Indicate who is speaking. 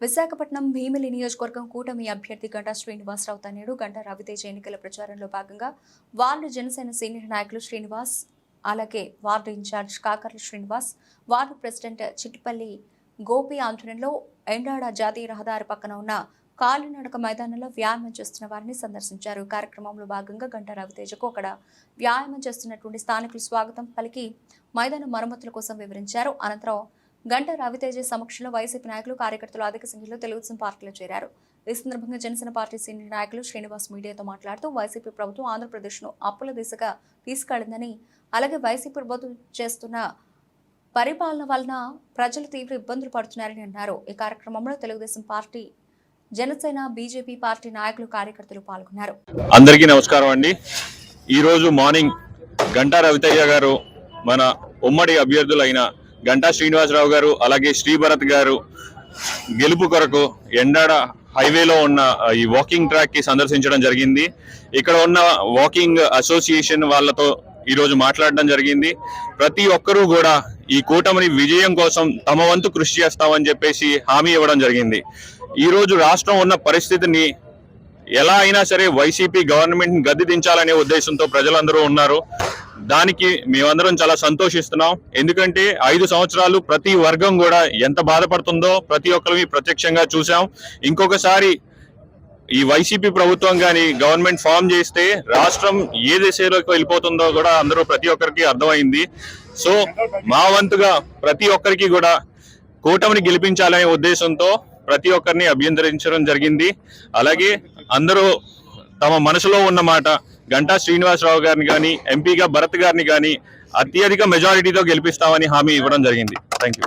Speaker 1: విశాఖపట్నం భీమిలి నియోజకవర్గం కూటమి అభ్యర్థి గంటా శ్రీనివాసరావు తనేడు గంటా రవితేజ ఎన్నికల ప్రచారంలో భాగంగా వార్డు జనసేన సీనియర్ నాయకులు శ్రీనివాస్ అలాగే ward incharge Kakarla Srinivas ward president Chittipalli Gopi ఆధ్వర్యంలో ఎండాడ జాతీయ రహదారి పక్కన ఉన్న కాలినడక మైదానంలో వ్యాయామం చేస్తున్న వారిని సందర్శించారు. కార్యక్రమంలో భాగంగా గంటా రవితేజకు అక్కడ వ్యాయామం చేస్తున్నటువంటి స్థానికులు స్వాగతం పలికి మైదాన మరమ్మతుల కోసం వివరించారు. అనంతరం గంట రవితేజ సమక్షంలో వైసీపీ నాయకులు కార్యకర్తలు అధిక సంఖ్యలో తెలుగుదేశం పార్టీలో చేరారు. ఈ సందర్భంగా జనసేన పార్టీ సీనియర్ నాయకులు శ్రీనివాస్ మీడియాతో మాట్లాడుతూ వైసీపీ ప్రభుత్వం ఆంధ్రప్రదేశ్ను అప్పుల దిశగా తీసుకెళ్ళిందని అలాగే వైసీపీ ప్రభుత్వం చేస్తున్న పరిపాలన వలన ప్రజలు తీవ్ర ఇబ్బందులు పడుతున్నారని అన్నారు. ఈ కార్యక్రమంలో Telugu Desam party Janasena BJP party నాయకులు కార్యకర్తలు పాల్గొన్నారు.
Speaker 2: అందరికీ నమస్కారం అండి. ఈరోజు మార్నింగ్ గంటా రవితయ్య గారు మన ఉమ్మడి అభ్యర్థులైన గంటా శ్రీనివాసరావు గారు అలాగే శ్రీభరత్ గారు గెలుపు కొరకు ఎండాడ హైవేలో ఉన్న ఈ వాకింగ్ ట్రాక్కి సందర్శించడం జరిగింది. ఇక్కడ ఉన్న వాకింగ్ అసోసియేషన్ వాళ్ళతో ఈరోజు మాట్లాడడం జరిగింది. ప్రతి ఒక్కరూ కూడా ఈ కూటమిని విజయం కోసం తమ వంతు కృషి చేస్తామని చెప్పేసి హామీ ఇవ్వడం జరిగింది. ఈ రోజు రాష్ట్రం ఉన్న పరిస్థితిని ఎలా అయినా సరే వైసీపీ గవర్నమెంట్ గద్దె దించాలనే ఉద్దేశంతో ప్రజలందరూ ఉన్నారు. దానికి మేమందరం చాలా సంతోషిస్తున్నాం. ఎందుకంటే ఐదు సంవత్సరాలు ప్రతి వర్గం కూడా ఎంత బాధపడుతుందో ప్రతి ఒక్కరిని ప్రత్యక్షంగా చూసాం ఇంకొకసారి ఈ వైసీపీ ప్రభుత్వం కానీ గవర్నమెంట్ ఫామ్ చేస్తే రాష్ట్రం ఏ దిశలోకి వెళ్ళిపోతుందో కూడా అందరూ ప్రతి ఒక్కరికి అర్థమైంది. సో మా వంతుగా ప్రతి ఒక్కరికి కూడా కూటమిని గెలిపించాలనే ఉద్దేశంతో ప్రతి ఒక్కరిని అభ్యంతరించడం జరిగింది. అలాగే అందరూ తమ మనసులో ఉన్న మాట గంటా శ్రీనివాసరావు గారిని కానీ ఎంపీగా భరత్ గారిని కానీ అత్యధిక మెజారిటీతో గెలిపిస్తామని హామీ ఇవ్వడం జరిగింది. Thank you